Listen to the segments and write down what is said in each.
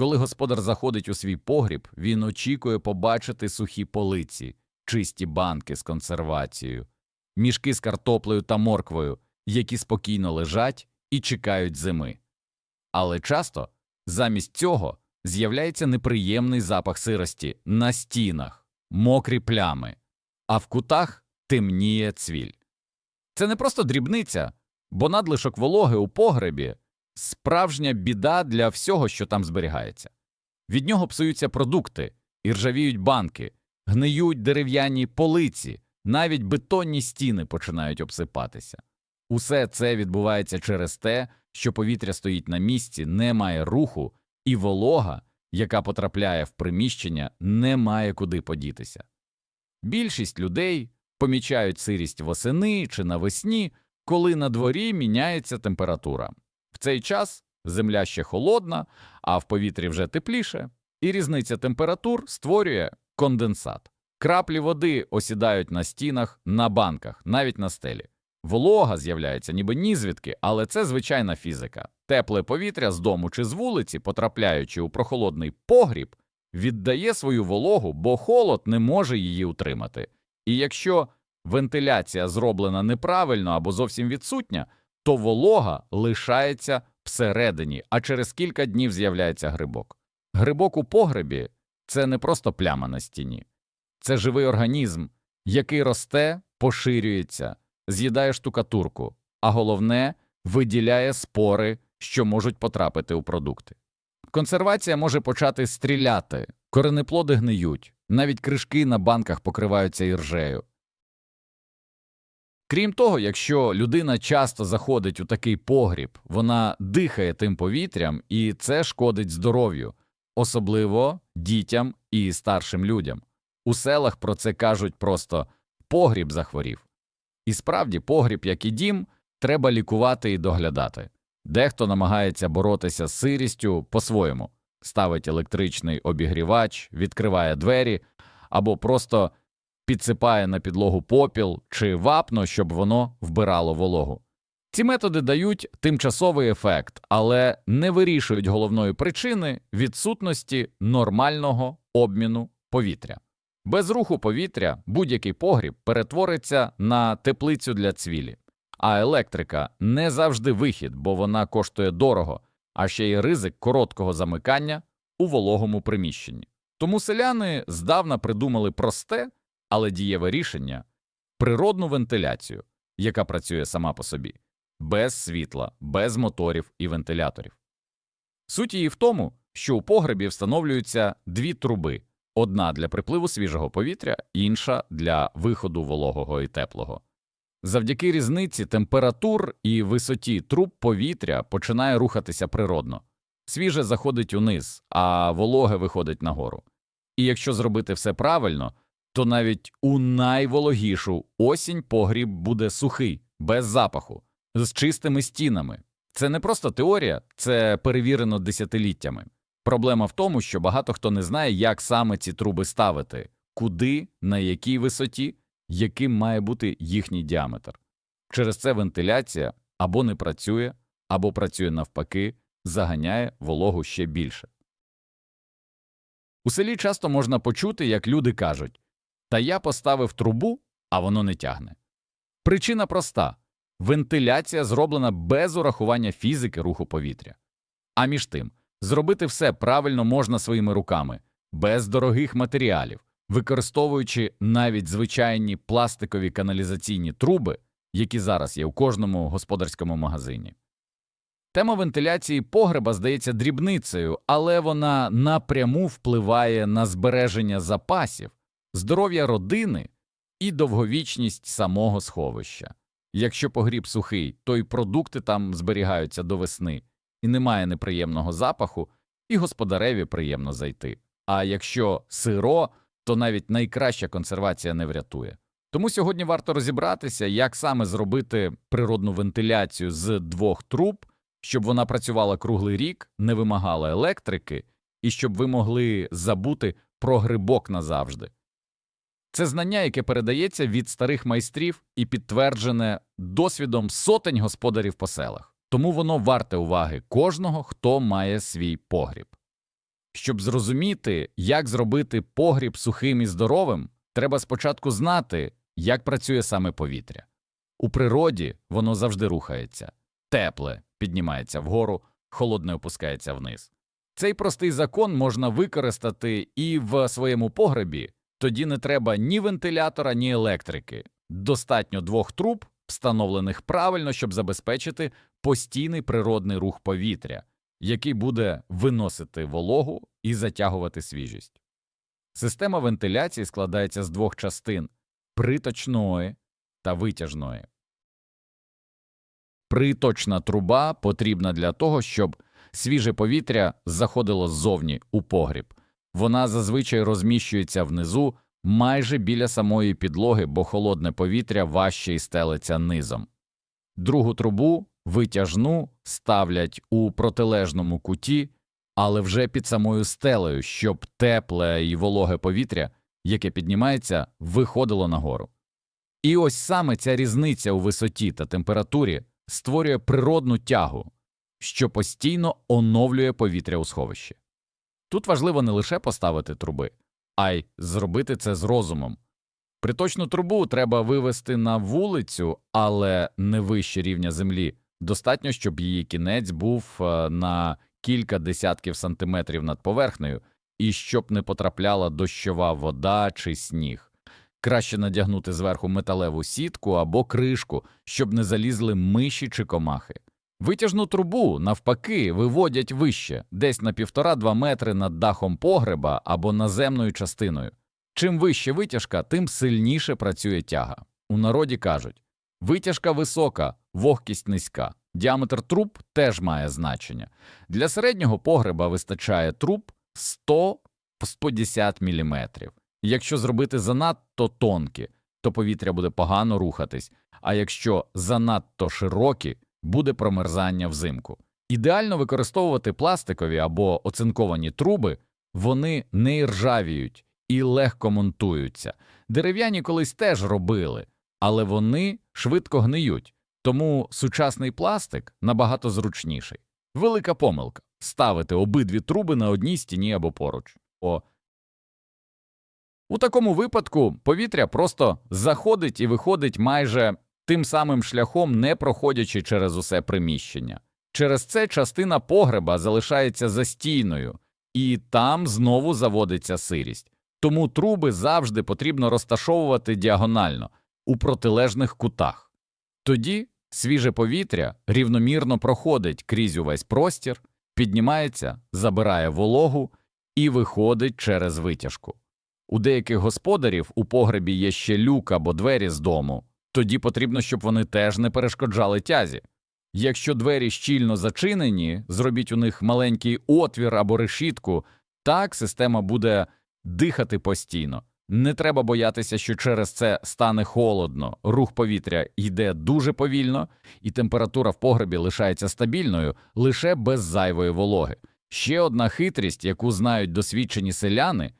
Коли господар заходить у свій погріб, він очікує побачити сухі полиці, чисті банки з консервацією, мішки з картоплею та морквою, які спокійно лежать і чекають зими. Але часто замість цього з'являється неприємний запах сирості на стінах, мокрі плями, а в кутах темніє цвіль. Це не просто дрібниця, бо надлишок вологи у погребі справжня біда для всього, що там зберігається. Від нього псуються продукти, і ржавіють банки, гниють дерев'яні полиці, навіть бетонні стіни починають обсипатися. Усе це відбувається через те, що повітря стоїть на місці, не має руху, і волога, яка потрапляє в приміщення, не має куди подітися. Більшість людей помічають сирість восени чи навесні, коли на дворі міняється температура. Цей час земля ще холодна, а в повітрі вже тепліше, і різниця температур створює конденсат. Краплі води осідають на стінах, на банках, навіть на стелі. Волога з'являється ніби нізвідки, але це звичайна фізика. Тепле повітря з дому чи з вулиці, потрапляючи у прохолодний погріб, віддає свою вологу, бо холод не може її утримати. І якщо вентиляція зроблена неправильно або зовсім відсутня, то волога лишається всередині, а через кілька днів з'являється грибок. Грибок у погребі це не просто пляма на стіні, це живий організм, який росте, поширюється, з'їдає штукатурку, а головне виділяє спори, що можуть потрапити у продукти. Консервація може почати стріляти, коренеплоди гниють, навіть кришки на банках покриваються іржею. Крім того, якщо людина часто заходить у такий погріб, вона дихає тим повітрям, і це шкодить здоров'ю, особливо дітям і старшим людям. У селах про це кажуть просто погріб захворів. І справді, погріб, як і дім, треба лікувати і доглядати. Дехто намагається боротися з сирістю по-своєму, ставить електричний обігрівач, відкриває двері або просто підсипає на підлогу попіл чи вапно, щоб воно вбирало вологу. Ці методи дають тимчасовий ефект, але не вирішують головної причини відсутності нормального обміну повітря. Без руху повітря будь-який погріб перетвориться на теплицю для цвілі, а електрика не завжди вихід, бо вона коштує дорого, а ще й ризик короткого замикання у вологому приміщенні. Тому селяни здавна придумали просте, але дієве рішення природну вентиляцію, яка працює сама по собі, без світла, без моторів і вентиляторів. Суть її в тому, що у погребі встановлюються дві труби одна для припливу свіжого повітря, інша для виходу вологого і теплого. Завдяки різниці температур і висоті труб повітря починає рухатися природно. Свіже заходить униз, а вологе виходить нагору. І якщо зробити все правильно, то навіть у найвологішу осінь погріб буде сухий, без запаху, з чистими стінами. Це не просто теорія, це перевірено десятиліттями. Проблема в тому, що багато хто не знає, як саме ці труби ставити, куди, на якій висоті, яким має бути їхній діаметр. Через це вентиляція або не працює, або працює навпаки, заганяє вологу ще більше. У селі часто можна почути, як люди кажуть Та я поставив трубу, а воно не тягне. Причина проста вентиляція зроблена без урахування фізики руху повітря. А між тим, зробити все правильно можна своїми руками, без дорогих матеріалів, використовуючи навіть звичайні пластикові каналізаційні труби, які зараз є у кожному господарському магазині. Тема вентиляції погреба здається дрібницею, але вона напряму впливає на збереження запасів, здоров'я родини і довговічність самого сховища. Якщо погріб сухий, то й продукти там зберігаються до весни, і немає неприємного запаху, і господареві приємно зайти. А якщо сиро, то навіть найкраща консервація не врятує. Тому сьогодні варто розібратися, як саме зробити природну вентиляцію з двох труб, щоб вона працювала круглий рік, не вимагала електрики, і щоб ви могли забути про грибок назавжди. Це знання, яке передається від старих майстрів і підтверджене досвідом сотень господарів по селах, тому воно варте уваги кожного, хто має свій погріб. Щоб зрозуміти, як зробити погріб сухим і здоровим, треба спочатку знати, як працює саме повітря. У природі воно завжди рухається, тепле піднімається вгору, холодне опускається вниз. Цей простий закон можна використати і в своєму погребі, тоді не треба ні вентилятора, ні електрики. Достатньо двох труб, встановлених правильно, щоб забезпечити постійний природний рух повітря, який буде виносити вологу і затягувати свіжість. Система вентиляції складається з двох частин приточної та витяжної. Приточна труба потрібна для того, щоб свіже повітря заходило ззовні у погріб. Вона зазвичай розміщується внизу майже біля самої підлоги, бо холодне повітря важче і стелиться низом. Другу трубу витяжну ставлять у протилежному куті, але вже під самою стелею, щоб тепле і вологе повітря, яке піднімається, виходило нагору. І ось саме ця різниця у висоті та температурі створює природну тягу, що постійно оновлює повітря у сховищі. Тут важливо не лише поставити труби, а й зробити це з розумом. Приточну трубу треба вивести на вулицю, але не вище рівня землі. Достатньо, щоб її кінець був е, на кілька десятків сантиметрів над поверхнею, і щоб не потрапляла дощова вода чи сніг. Краще надягнути зверху металеву сітку або кришку, щоб не залізли миші чи комахи. Витяжну трубу, навпаки, виводять вище, десь на півтора-два метри над дахом погреба або наземною частиною. Чим вище витяжка, тим сильніше працює тяга. У народі кажуть витяжка висока, вогкість низька. Діаметр труб теж має значення. Для середнього погреба вистачає труб 100-150 мм. Якщо зробити занадто тонкі, то повітря буде погано рухатись, а якщо занадто широкі, буде промерзання взимку. Ідеально використовувати пластикові або оцинковані труби, вони не іржавіють і легко монтуються. Дерев'яні колись теж робили, але вони швидко гниють, тому сучасний пластик набагато зручніший. Велика помилка ставити обидві труби на одній стіні або поруч. О. У такому випадку повітря просто заходить і виходить майже тим самим шляхом, не проходячи через усе приміщення. Через це частина погреба залишається застійною, і там знову заводиться сирість. Тому труби завжди потрібно розташовувати діагонально у протилежних кутах. Тоді свіже повітря рівномірно проходить крізь увесь простір, піднімається, забирає вологу і виходить через витяжку. У деяких господарів у погребі є ще люк або двері з дому, тоді потрібно, щоб вони теж не перешкоджали тязі. Якщо двері щільно зачинені, зробіть у них маленький отвір або решітку, так система буде дихати постійно. Не треба боятися, що через це стане холодно, рух повітря йде дуже повільно, і температура в погребі лишається стабільною лише без зайвої вологи. Ще одна хитрість, яку знають досвідчені селяни,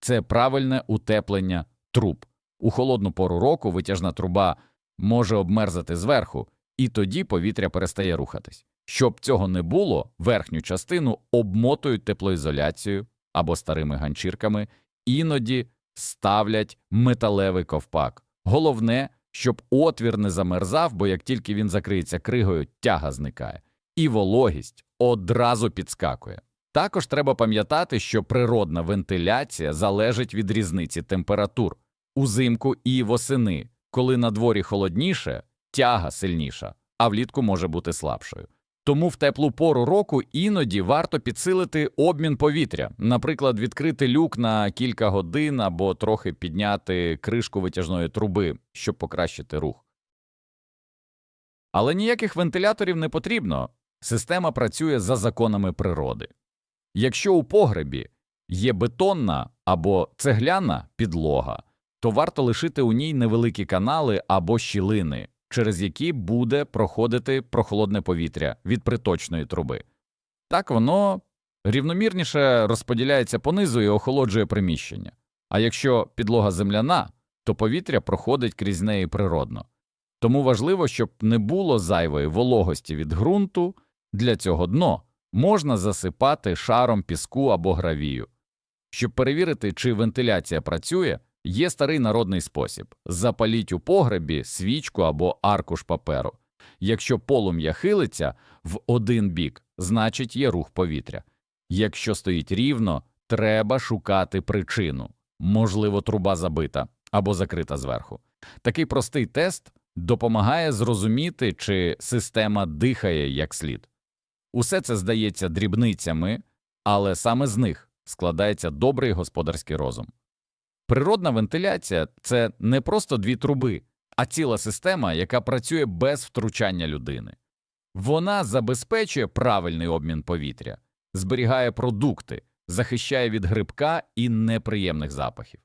це правильне утеплення труб. У холодну пору року витяжна труба може обмерзати зверху, і тоді повітря перестає рухатись. Щоб цього не було, верхню частину обмотують теплоізоляцією або старими ганчірками, іноді ставлять металевий ковпак. Головне, щоб отвір не замерзав, бо як тільки він закриється кригою, тяга зникає, і вологість одразу підскакує. Також треба пам'ятати, що природна вентиляція залежить від різниці температур узимку і восени, коли на дворі холодніше, тяга сильніша, а влітку може бути слабшою. Тому в теплу пору року іноді варто підсилити обмін повітря, наприклад, відкрити люк на кілька годин або трохи підняти кришку витяжної труби, щоб покращити рух. Але ніяких вентиляторів не потрібно. Система працює за законами природи. Якщо у погребі є бетонна або цегляна підлога, то варто лишити у ній невеликі канали або щілини, через які буде проходити прохолодне повітря від приточної труби. Так воно рівномірніше розподіляється понизу і охолоджує приміщення. А якщо підлога земляна, то повітря проходить крізь неї природно. Тому важливо, щоб не було зайвої вологості від ґрунту, для цього дно можна засипати шаром піску або гравію. Щоб перевірити, чи вентиляція працює, є старий народний спосіб – запаліть у погребі свічку або аркуш паперу. Якщо полум'я хилиться в один бік, значить є рух повітря. Якщо стоїть рівно, треба шукати причину. Можливо, труба забита або закрита зверху. Такий простий тест допомагає зрозуміти, чи система дихає як слід. Усе це здається дрібницями, але саме з них складається добрий господарський розум. Природна вентиляція це не просто дві труби, а ціла система, яка працює без втручання людини. Вона забезпечує правильний обмін повітря, зберігає продукти, захищає від грибка і неприємних запахів.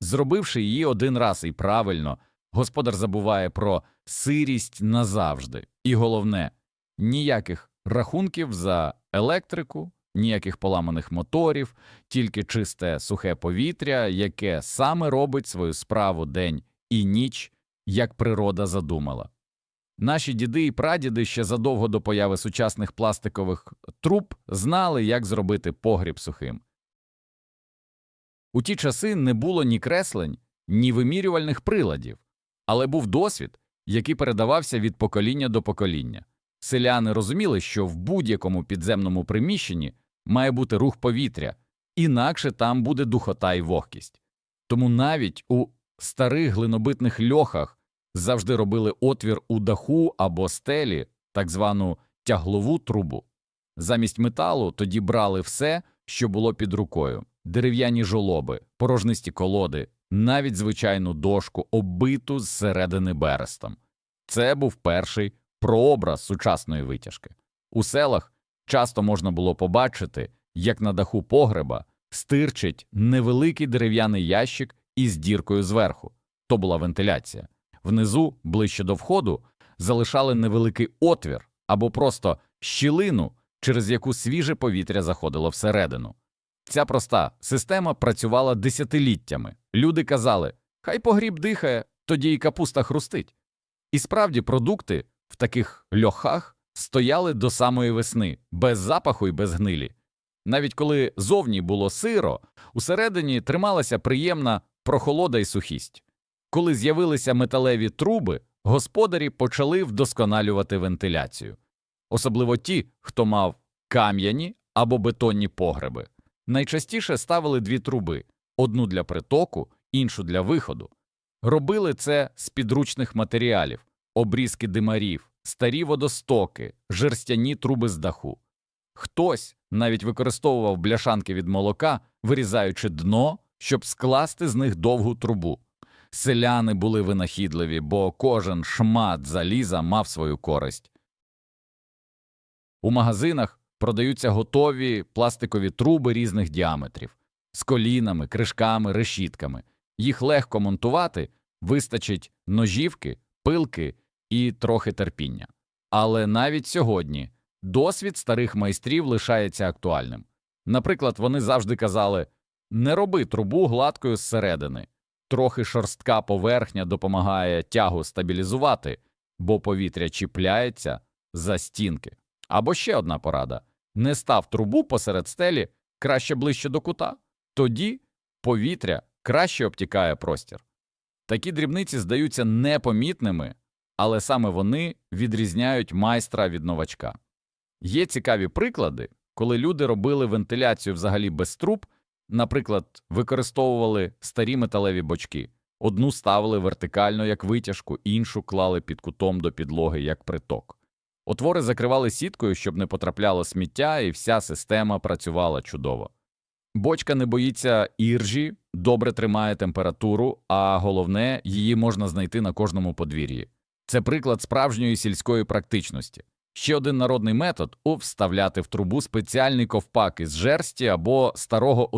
Зробивши її один раз і правильно, господар забуває про сирість назавжди. І головне, ніяких рахунків за електрику, ніяких поламаних моторів, тільки чисте сухе повітря, яке саме робить свою справу день і ніч, як природа задумала. Наші діди і прадіди ще задовго до появи сучасних пластикових труб знали, як зробити погріб сухим. У ті часи не було ні креслень, ні вимірювальних приладів, але був досвід, який передавався від покоління до покоління. Селяни розуміли, що в будь-якому підземному приміщенні має бути рух повітря, інакше там буде духота і вогкість. Тому навіть у старих глинобитних льохах завжди робили отвір у даху або стелі, так звану тяглову трубу. Замість металу тоді брали все, що було під рукою дерев'яні жолоби, порожнисті колоди, навіть звичайну дошку, оббиту зсередини берестом. Це був перший прообраз сучасної витяжки. У селах часто можна було побачити, як на даху погреба стирчить невеликий дерев'яний ящик із діркою зверху. То була вентиляція. Внизу, ближче до входу, залишали невеликий отвір або просто щілину, через яку свіже повітря заходило всередину. Ця проста система працювала десятиліттями. Люди казали, хай погріб дихає, тоді і капуста хрустить. І справді продукти в таких льохах стояли до самої весни, без запаху і без гнилі. Навіть коли зовні було сиро, усередині трималася приємна прохолода і сухість. Коли з'явилися металеві труби, господарі почали вдосконалювати вентиляцію, особливо ті, хто мав кам'яні або бетонні погреби. Найчастіше ставили дві труби одну для притоку, іншу для виходу. Робили це з підручних матеріалів, обрізки димарів, старі водостоки, жерстяні труби з даху. Хтось навіть використовував бляшанки від молока, вирізаючи дно, щоб скласти з них довгу трубу. Селяни були винахідливі, бо кожен шмат заліза мав свою користь. У магазинах продаються готові пластикові труби різних діаметрів з колінами, кришками, решітками. Їх легко монтувати, вистачить ножівки, пилки і трохи терпіння. Але навіть сьогодні досвід старих майстрів лишається актуальним. Наприклад, вони завжди казали не роби трубу гладкою зсередини, трохи шорстка поверхня допомагає тягу стабілізувати, бо повітря чіпляється за стінки. Або ще одна порада не став трубу посеред стелі краще ближче до кута, тоді повітря краще обтікає простір. Такі дрібниці здаються непомітними, але саме вони відрізняють майстра від новачка. Є цікаві приклади, коли люди робили вентиляцію взагалі без труб, наприклад, використовували старі металеві бочки, одну ставили вертикально як витяжку, іншу клали під кутом до підлоги як приток. Отвори закривали сіткою, щоб не потрапляло сміття, і вся система працювала чудово. Бочка не боїться іржі, добре тримає температуру, а головне, її можна знайти на кожному подвір'ї. Це приклад справжньої сільської практичності. Ще один народний метод – вставляти в трубу спеціальний ковпак із жерсті або старого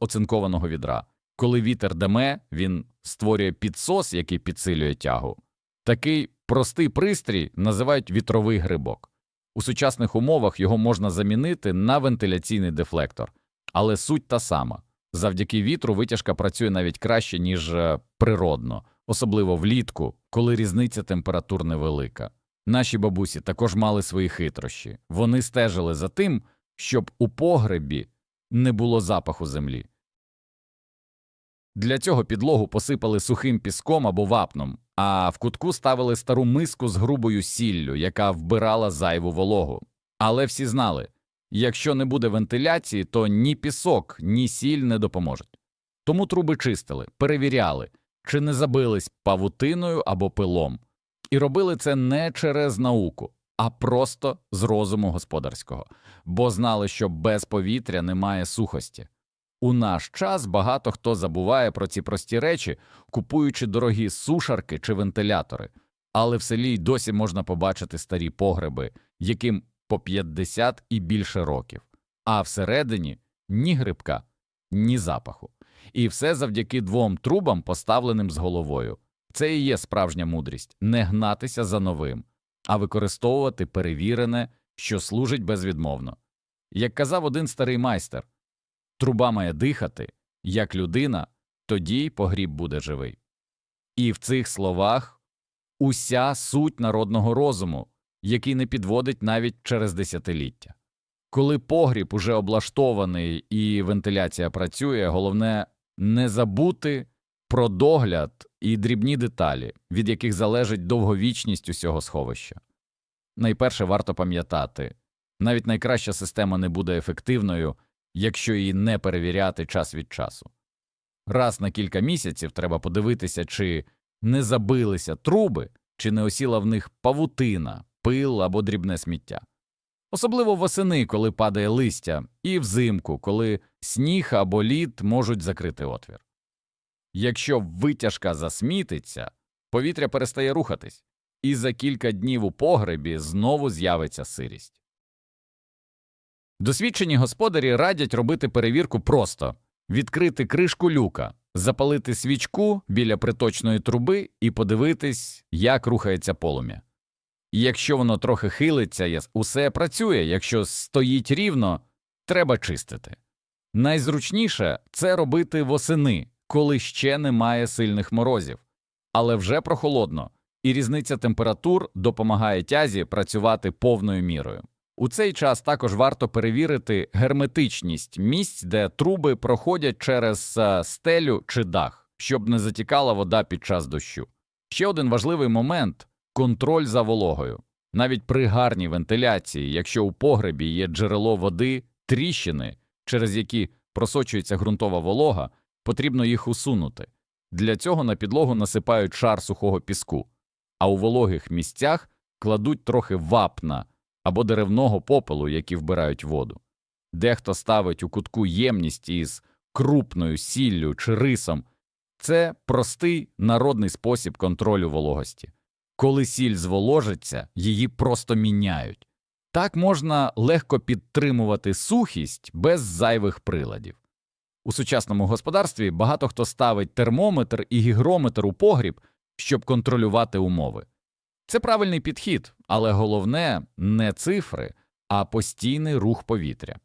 оцинкованого відра. Коли вітер деме, він створює підсос, який підсилює тягу. Такий простий пристрій називають вітровий грибок. У сучасних умовах його можна замінити на вентиляційний дефлектор, але суть та сама. Завдяки вітру витяжка працює навіть краще, ніж е, природно, особливо влітку, коли різниця температур невелика. Наші бабусі також мали свої хитрощі. Вони стежили за тим, щоб у погребі не було запаху землі. Для цього підлогу посипали сухим піском або вапном, а в кутку ставили стару миску з грубою сіллю, яка вбирала зайву вологу. Але всі знали, якщо не буде вентиляції, то ні пісок, ні сіль не допоможуть. Тому труби чистили, перевіряли, чи не забились павутиною або пилом. І робили це не через науку, а просто з розуму господарського, бо знали, що без повітря немає сухості. У наш час багато хто забуває про ці прості речі, купуючи дорогі сушарки чи вентилятори, але в селі й досі можна побачити старі погреби, яким по 50 і більше років, а всередині ні грибка, ні запаху. І все завдяки двом трубам, поставленим з головою. Це і є справжня мудрість не гнатися за новим, а використовувати перевірене, що служить безвідмовно. Як казав один старий майстер, труба має дихати, як людина, тоді й погріб буде живий. І в цих словах уся суть народного розуму, який не підводить навіть через десятиліття. Коли погріб уже облаштований і вентиляція працює, головне не забути про догляд і дрібні деталі, від яких залежить довговічність усього сховища. Найперше варто пам'ятати навіть найкраща система не буде ефективною, якщо її не перевіряти час від часу. Раз на кілька місяців треба подивитися, чи не забилися труби, чи не осіла в них павутина, пил або дрібне сміття. Особливо восени, коли падає листя, і взимку, коли сніг або лід можуть закрити отвір. Якщо витяжка засмітиться, повітря перестає рухатись, і за кілька днів у погребі знову з'явиться сирість. Досвідчені господарі радять робити перевірку просто відкрити кришку люка, запалити свічку біля приточної труби і подивитись, як рухається полум'я. Якщо воно трохи хилиться, усе працює, якщо стоїть рівно, треба чистити. Найзручніше це робити восени, коли ще немає сильних морозів, але вже прохолодно, і різниця температур допомагає тязі працювати повною мірою. У цей час також варто перевірити герметичність місць, де труби проходять через е, стелю чи дах, щоб не затікала вода під час дощу. Ще один важливий момент контроль за вологою. Навіть при гарній вентиляції, якщо у погребі є джерело води, тріщини, через які просочується ґрунтова волога, потрібно їх усунути. Для цього на підлогу насипають шар сухого піску, а у вологих місцях кладуть трохи вапна або деревного попелу, які вбирають воду. Дехто ставить у кутку ємність із крупною сіллю чи рисом. Це простий народний спосіб контролю вологості. Коли сіль зволожиться, її просто міняють. Так можна легко підтримувати сухість без зайвих приладів. У сучасному господарстві багато хто ставить термометр і гігрометр у погріб, щоб контролювати умови. Це правильний підхід, але головне не цифри, а постійний рух повітря.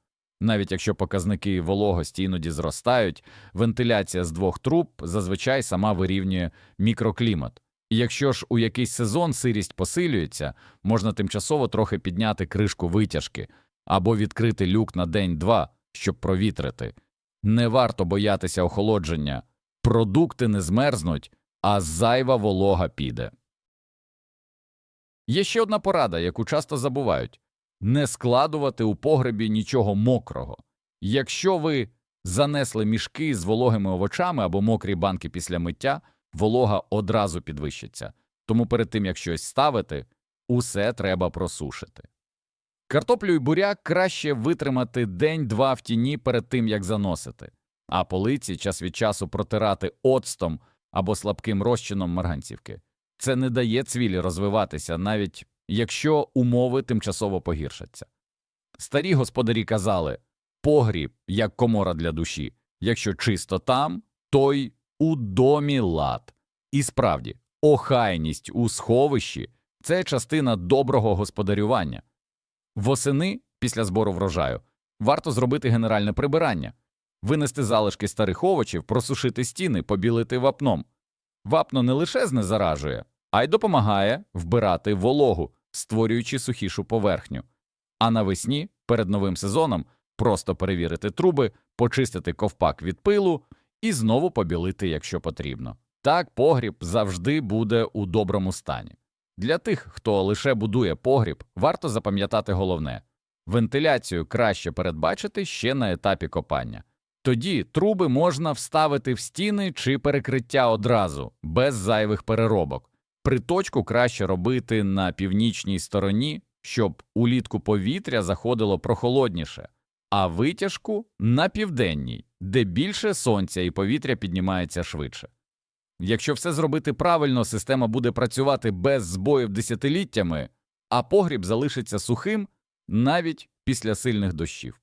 Навіть якщо показники вологості іноді зростають, вентиляція з двох труб зазвичай сама вирівнює мікроклімат. Якщо ж у якийсь сезон сирість посилюється, можна тимчасово трохи підняти кришку витяжки або відкрити люк на день-два, щоб провітрити. Не варто боятися охолодження, продукти не змерзнуть, а зайва волога піде. Є ще одна порада, яку часто забувають не складувати у погребі нічого мокрого. Якщо ви занесли мішки з вологими овочами або мокрі банки після миття, волога одразу підвищиться. Тому перед тим як щось ставити, усе треба просушити. Картоплю і буряк краще витримати день-два в тіні перед тим, як заносити, а полиці час від часу протирати оцтом або слабким розчином марганцівки. Це не дає цвілі розвиватися, навіть якщо умови тимчасово погіршаться. Старі господарі казали погріб як комора для душі, якщо чисто там, то й у домі лад. І справді, охайність у сховищі це частина доброго господарювання. Восени після збору врожаю варто зробити генеральне прибирання, винести залишки старих овочів, просушити стіни, побілити вапном. Вапно не лише знезаражує, а й допомагає вбирати вологу, створюючи сухішу поверхню. А навесні, перед новим сезоном, просто перевірити труби, почистити ковпак від пилу і знову побілити, якщо потрібно. Так погріб завжди буде у доброму стані. Для тих, хто лише будує погріб, варто запам'ятати головне вентиляцію краще передбачити ще на етапі копання. Тоді труби можна вставити в стіни чи перекриття одразу, без зайвих переробок. Приточку краще робити на північній стороні, щоб улітку повітря заходило прохолодніше, а витяжку на південній, де більше сонця і повітря піднімається швидше. Якщо все зробити правильно, система буде працювати без збоїв десятиліттями, а погріб залишиться сухим навіть після сильних дощів.